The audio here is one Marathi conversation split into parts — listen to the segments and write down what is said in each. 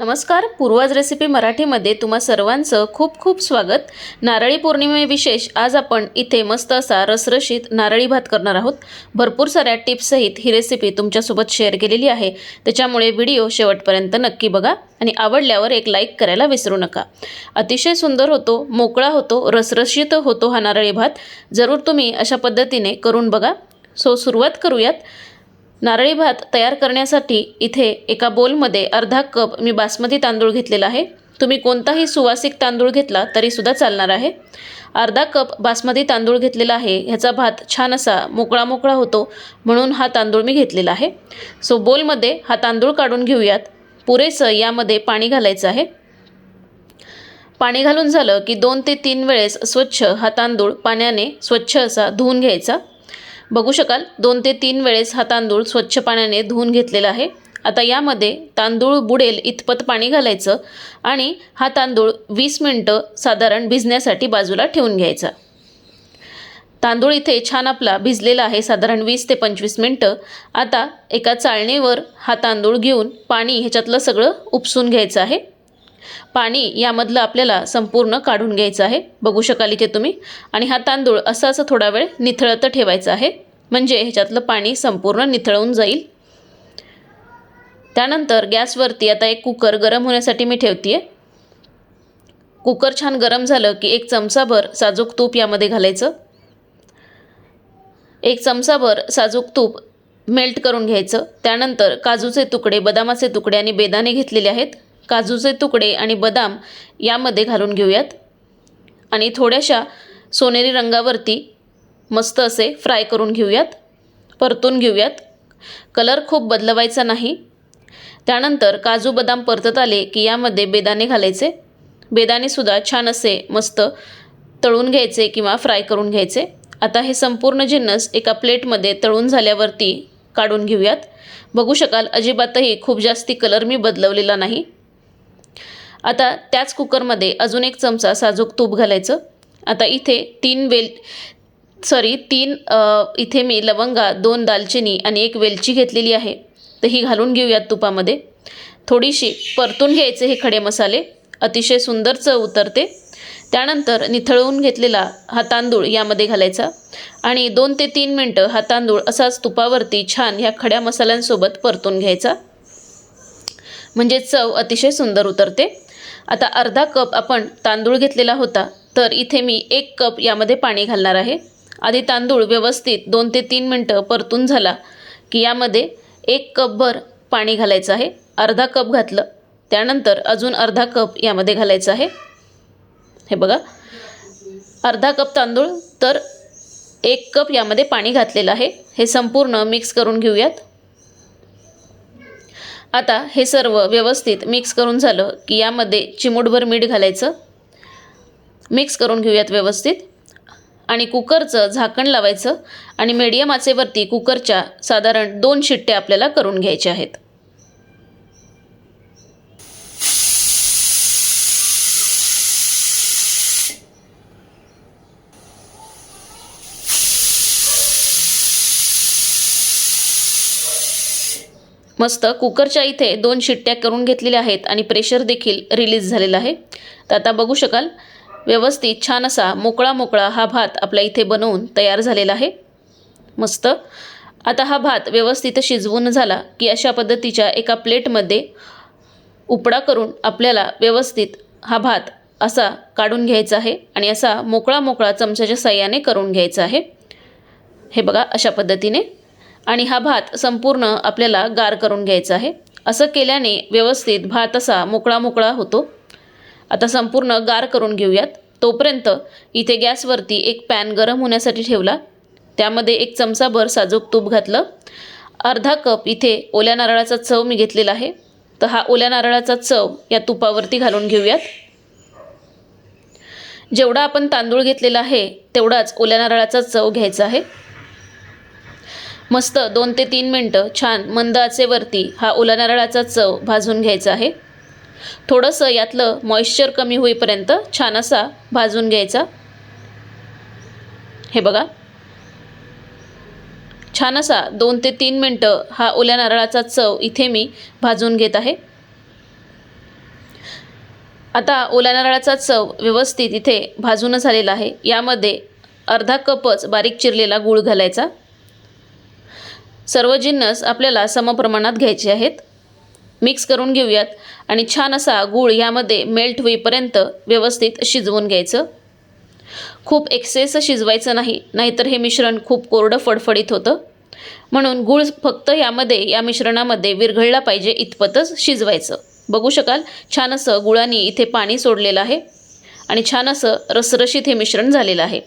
नमस्कार पूर्वाज रेसिपी मराठीमध्ये तुम्हा सर्वांचं खूप खूप स्वागत. नारळी पौर्णिमे विशेष आज आपण इथे मस्त असा रसरशीत नारळी भात करणार आहोत. भरपूर साऱ्या टिप्ससहित ही रेसिपी तुमच्यासोबत शेअर केलेली आहे. त्याच्यामुळे व्हिडिओ शेवटपर्यंत नक्की बघा आणि आवडल्यावर एक लाईक करायला विसरू नका. अतिशय सुंदर होतो मोकळा होतो रसरशीत होतो हा नारळी भात. जरूर तुम्ही अशा पद्धतीने करून बघा. सो सुरुवात करूयात. नारळी भात तयार करण्यासाठी इथे एका बोलमध्ये अर्धा कप मी बासमती तांदूळ घेतलेला आहे. तुम्ही कोणताही सुवासिक तांदूळ घेतला तरीसुद्धा चालणार आहे. अर्धा कप बासमती तांदूळ घेतलेला आहे. ह्याचा भात छान असा मोकळा मोकळा होतो म्हणून हा तांदूळ मी घेतलेला आहे. सो बोलमध्ये हा तांदूळ काढून घेऊयात. पुरेसं यामध्ये पाणी घालायचं आहे. पाणी घालून झालं की दोन ते तीन वेळेस स्वच्छ हा तांदूळ पाण्याने स्वच्छ असा धुवून घ्यायचा. बघू शकाल दोन ते तीन वेळेस हा तांदूळ स्वच्छ पाण्याने धुवून घेतलेला आहे. आता यामध्ये तांदूळ बुडेल इतपत पाणी घालायचं आणि हा तांदूळ वीस मिनटं साधारण भिजण्यासाठी बाजूला ठेवून घ्यायचा. तांदूळ इथे छान आपला भिजलेला आहे साधारण वीस ते पंचवीस मिनटं. आता एका चाळणीवर हा तांदूळ घेऊन पाणी ह्याच्यातलं सगळं उपसून घ्यायचं आहे. पाणी यामधलं आपल्याला संपूर्ण काढून घ्यायचं आहे. बघू शकाल इथे तुम्ही. आणि हा तांदूळ असं असं थोडा वेळ निथळत ठेवायचा आहे. म्हणजे ह्याच्यातलं पाणी संपूर्ण निथळून जाईल. त्यानंतर गॅसवरती आता एक कुकर गरम होण्यासाठी मी ठेवते आहे कुकर छान गरम झालं की एक चमचाभर साजूक तूप यामध्ये घालायचं. एक चमचाभर साजूक तूप मेल्ट करून घ्यायचं. त्यानंतर काजूचे तुकडे बदामाचे तुकडे आणि बेदाणे घेतलेले आहेत. काजूचे तुकडे आणि बदाम यामध्ये घालून घेऊयात. आणि थोड्याशा सोनेरी रंगावरती मस्त असे फ्राय करून घेऊयात. परतून घेऊयात. कलर खूप बदलवायचा नाही. त्यानंतर काजू बदाम परतत आले की यामध्ये बेदाणे घालायचे. बेदाणेसुद्धा छान असे मस्त तळून घ्यायचे किंवा फ्राय करून घ्यायचे. आता हे संपूर्ण जिन्नस एका प्लेटमध्ये तळून झाल्यावरती काढून घेऊयात. बघू शकाल अजिबातही खूप जास्ती कलर मी बदलवलेला नाही. आता त्याच कुकरमध्ये अजून एक चमचा साजूक तूप घालायचं. आता इथे तीन वेल सॉरी तीन इथे मी लवंगा दोन दालचिनी आणि एक वेलची घेतलेली आहे. तर ही घालून घेऊयात तुपामध्ये. थोडीशी परतून घ्यायचे हे खडे मसाले. अतिशय सुंदर चव उतरते. त्यानंतर निथळवून घेतलेला हा तांदूळ यामध्ये घालायचा. आणि दोन ते तीन मिनटं हा तांदूळ असाच तुपावरती छान ह्या खड्या मसाल्यांसोबत परतून घ्यायचा. म्हणजे चव अतिशय सुंदर उतरते. आता अर्धा कप आपण तांदूळ घेतलेला होता तर इथे मी एक कप यामध्ये पाणी घालणार आहे. आधी तांदूळ व्यवस्थित दोन ते तीन मिनटं परतून झाला की यामध्ये एक कपभर पाणी घालायचं आहे. अर्धा कप घातलं त्यानंतर अजून अर्धा कप यामध्ये घालायचं आहे. हे बघा अर्धा कप तांदूळ तर एक कप यामध्ये पाणी घातलेलं आहे. हे संपूर्ण मिक्स करून घेऊयात. आता हे सर्व व्यवस्थित मिक्स करून झालं की यामध्ये चिमूटभर मीठ घालायचं. मिक्स करून घेऊयात व्यवस्थित. आणि कुकरचं झाकण लावायचं आणि मीडियम आचेवरती कुकरच्या साधारण दोन शिट्ट्या आपल्याला करून घ्यायच्या आहेत. मस्त कुकरच्या इथे दोन शिट्ट्या करून घेतलेल्या आहेत आणि प्रेशर देखील रिलीज झालेला आहे. तर आता बघू शकाल व्यवस्थित छान असा मोकळा मोकळा हा भात आपल्या इथे बनवून तयार झालेला आहे. मस्त. आता हा भात व्यवस्थित शिजवून झाला की अशा पद्धतीच्या एका प्लेटमध्ये उपडा करून आपल्याला व्यवस्थित हा भात असा काढून घ्यायचा आहे आणि असा मोकळा मोकळा चमच्याच्या साह्याने करून घ्यायचा आहे. हे बघा अशा पद्धतीने. आणि हा भात संपूर्ण आपल्याला गार करून घ्यायचा आहे. असं केल्याने व्यवस्थित भात असा मोकळा मोकळा होतो. आता संपूर्ण गार करून घेऊयात. तोपर्यंत इथे गॅसवरती एक पॅन गरम होण्यासाठी ठेवला. त्यामध्ये एक चमचाभर साजूक तूप घातलं. अर्धा कप इथे ओल्या नारळाचा चव मी घेतलेला आहे. तर हा ओल्या नारळाचा चव या तुपावरती घालून घेऊयात. जेवढा आपण तांदूळ घेतलेला आहे तेवढाच ओल्या नारळाचा चव घ्यायचा आहे. मस्त दोन ते तीन मिनटं छान मंद आचेवरती हा ओला नारळाचा चव भाजून घ्यायचा आहे. थोडंसं यातलं मॉइश्चर कमी होईपर्यंत छान असा भाजून घ्यायचा. हे बघा. छान असा दोन ते तीन मिनटं हा ओल्या नारळाचा चव इथे मी भाजून घेत आहे. आता ओल्या नारळाचा चव व्यवस्थित इथे भाजून झालेला आहे. यामध्ये अर्धा कपच बारीक चिरलेला गूळ घालायचा. सर्व जिन्नस आपल्याला समप्रमाणात घ्यायचे आहेत. मिक्स करून घेऊयात आणि छान असा गूळ यामध्ये मेल्ट होईपर्यंत व्यवस्थित शिजवून घ्यायचं. खूप एक्सेस शिजवायचं नाही नाहीतर हे मिश्रण खूप कोरडं फडफडीत होतं. म्हणून गूळ फक्त यामध्ये या मिश्रणामध्ये विरघळला पाहिजे इतपतच शिजवायचं. बघू शकाल छान असं गुळाने इथे पाणी सोडलेलं आहे आणि छान असं रसरशीत हे मिश्रण झालेलं आहे.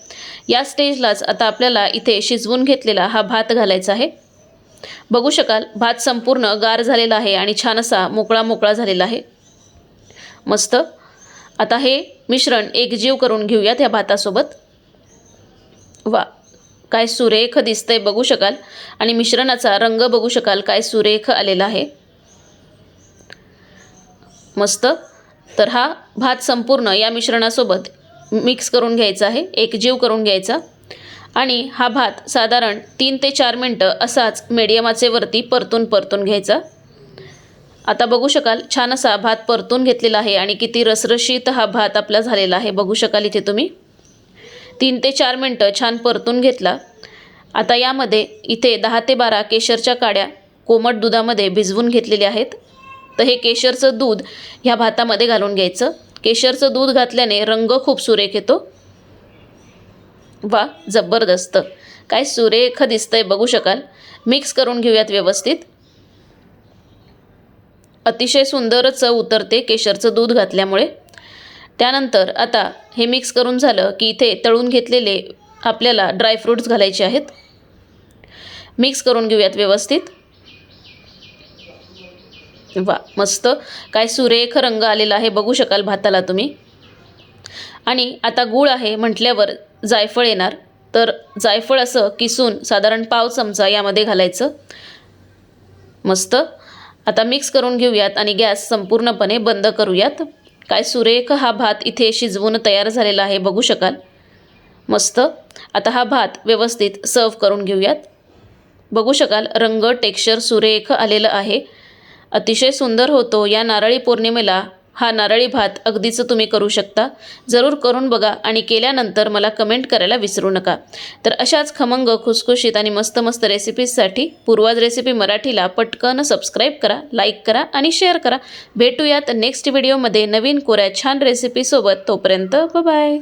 या स्टेजलाच आता आपल्याला इथे शिजवून घेतलेला हा भात घालायचा आहे. बघू शकाल भात संपूर्ण गार झालेला आहे आणि छान असा मोकळा मोकळा झालेला आहे. मस्त. आता हे मिश्रण एकजीव करून घेऊयात या भातासोबत. वा काय सुरेख दिसतंय बघू शकाल. आणि मिश्रणाचा रंग बघू शकाल काय सुरेख आलेला आहे. मस्त. तर हा भात संपूर्ण या मिश्रणासोबत मिक्स करून घ्यायचा आहे एकजीव करून घ्यायचा. आणि हा भात साधारण तीन ते चार मिनटं असाच मीडियम आचेवरती परतून परतून घ्यायचा. आता बघू शकाल छान असा भात परतून घेतलेला आहे आणि किती रसरशीत हा भात आपला झालेला आहे. बघू शकाल इथे तुम्ही. तीन ते चार मिनटं छान परतून घेतला. आता यामध्ये इथे दहा ते बारा केशरच्या काड्या कोमट दुधामध्ये भिजवून घेतलेल्या आहेत. तर हे केशरचं दूध ह्या भातामध्ये घालून घ्यायचं. केशरचं दूध घातल्याने रंग खूप सुरेख येतो. वा जबरदस्त. काय सुरेख दिसतंय बघू शकाल. मिक्स करून घेऊयात व्यवस्थित. अतिशय सुंदर चव उतरते केशरचं दूध घातल्यामुळे. त्यानंतर आता हे मिक्स करून झालं की इथे तळून घेतलेले आपल्याला ड्रायफ्रूट्स घालायचे आहेत. मिक्स करून घेऊयात व्यवस्थित. वा मस्त. काय सुरेख रंग आलेला आहे बघू शकाल भाताला तुम्ही. आणि आता गूळ आहे म्हटल्यावर जायफळ येणार. तर जायफळ असं किसून साधारण पाव चमचा यामध्ये घालायचं. मस्त. आता मिक्स करून घेऊयात आणि गॅस संपूर्णपणे बंद करूयात. काय सुरेख हा भात इथे शिजवून तयार झालेला आहे बघू शकाल. मस्त. आता हा भात व्यवस्थित सर्व करून घेऊयात. बघू शकाल रंग टेक्स्चर सुरेख आलेलं आहे. अतिशय सुंदर होतो या नारळी पौर्णिमेला. हा नारळी भात अगदीच तुम्ही करू शकता. जरूर करून बघा आणि केल्यानंतर मला कमेंट करायला विसरू नका. तर अशाच खमंग खुसखुशीत आणि मस्त मस्त रेसिपीजसाठी पूर्वाज रेसिपी मराठीला पटकन सबस्क्राईब करा लाईक करा आणि शेअर करा. भेटूयात नेक्स्ट व्हिडिओमध्ये नवीन कोऱ्या छान रेसिपीसोबत तोपर्यंत बाय